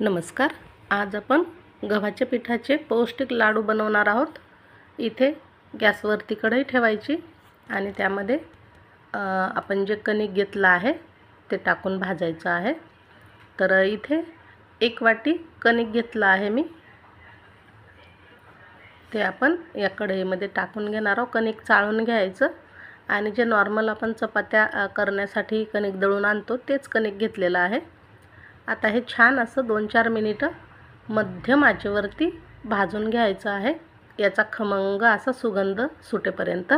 नमस्कार. आज आपण गव्हाच्या पिठाचे पौष्टिक लाडू बनवणार आहोत. इथे गॅसवरती कढई ठेवायची आणि त्यामध्ये आपण जे कणिक घेतलं आहे ते टाकून भाजायचं आहे. तर इथे एक वाटी कणिक घेतलं आहे मी. ते आपण या कढईमध्ये टाकून घेणार आहोत. कणिक चाळून घ्यायचं आणि जे नॉर्मल आपण चपात्या करण्यासाठी कणिक दळून आणतो तेच कणिक घेतलेलं आहे. आता हे छान असं दोन चार मिनिटं मध्यम आचेवरती भाजून घ्यायचं आहे. याचा खमंग असा सुगंध सुटेपर्यंत.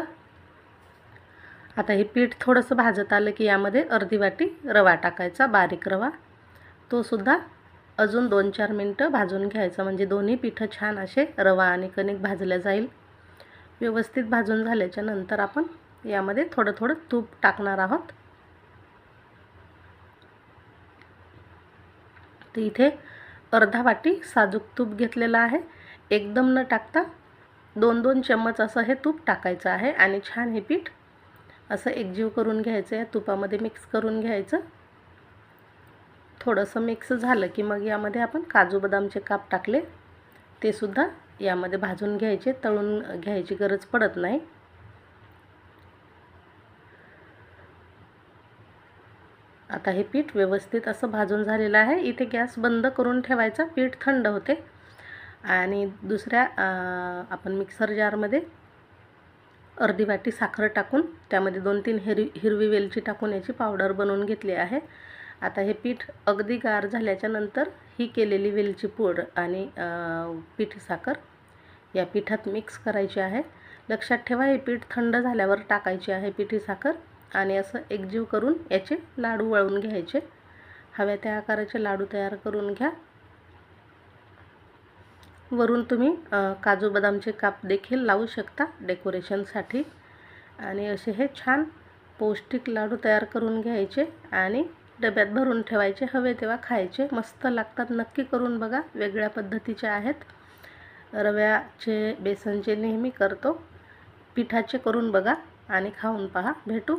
आता हे पीठ थोडंसं भाजत आलं की यामध्ये अर्धी वाटी रवा टाकायचा बारीक रवा. तो सुद्धा अजून दोन चार मिनटं भाजून घ्यायचा म्हणजे दोन्ही पिठं छान असे रवा आणि कणिक भाजल्या जाईल. व्यवस्थित भाजून झाल्याच्यानंतर आपण यामध्ये थोडं थोडं तूप टाकणार आहोत. तर इथे अर्धा वाटी साजूक तूप घेतलेलं आहे. एकदम न टाकता दोन दोन चम्मच असं हे तूप टाकायचं आहे आणि छान हे पीठ असं एकजीव करून घ्यायचं या तुपामध्ये मिक्स करून घ्यायचं. थोडंसं मिक्स झालं की मग यामध्ये आपण काजू बदामचे काप टाकले. ते सुद्धा यामध्ये भाजून घ्यायचे तळून घ्यायची गरज पडत नाही. आता हे पीठ व्यवस्थित असं भाजून झालेलं आहे. इथे गॅस बंद करून ठेवायचा. पीठ थंड होते. आणि दुसऱ्या आपण मिक्सर जारमध्ये अर्धी वाटी साखर टाकून त्यामध्ये दोन तीन हिरवी हिरवी वेलची टाकून याची पावडर बनवून घेतली आहे. आता हे पीठ अगदी गार झाल्याच्यानंतर ही केलेली वेलची पूड आणि पीठ साखर या पिठात मिक्स करायची आहे. लक्षात ठेवा हे पीठ थंड झाल्यावर टाकायची आहे पिठी साखर. आणि असं एकजीव करून याचे लाडू वळून घ्यायचे. हव्या त्या आकाराचे लाडू तयार करून घ्या. वरून तुम्ही काजू बदामचे काप देखील लावू शकता डेकोरेशनसाठी आणि असे हे छान पौष्टिक लाडू तयार करून घ्यायचे आणि डब्यात भरून ठेवायचे हवे तेव्हा खायचे. मस्त लागतात नक्की करून बघा. वेगळ्या पद्धतीचे आहेत. रव्याचे बेसनचे नेहमी करतो. पिठाचे करून बघा आणि खाऊन पहा. भेटू.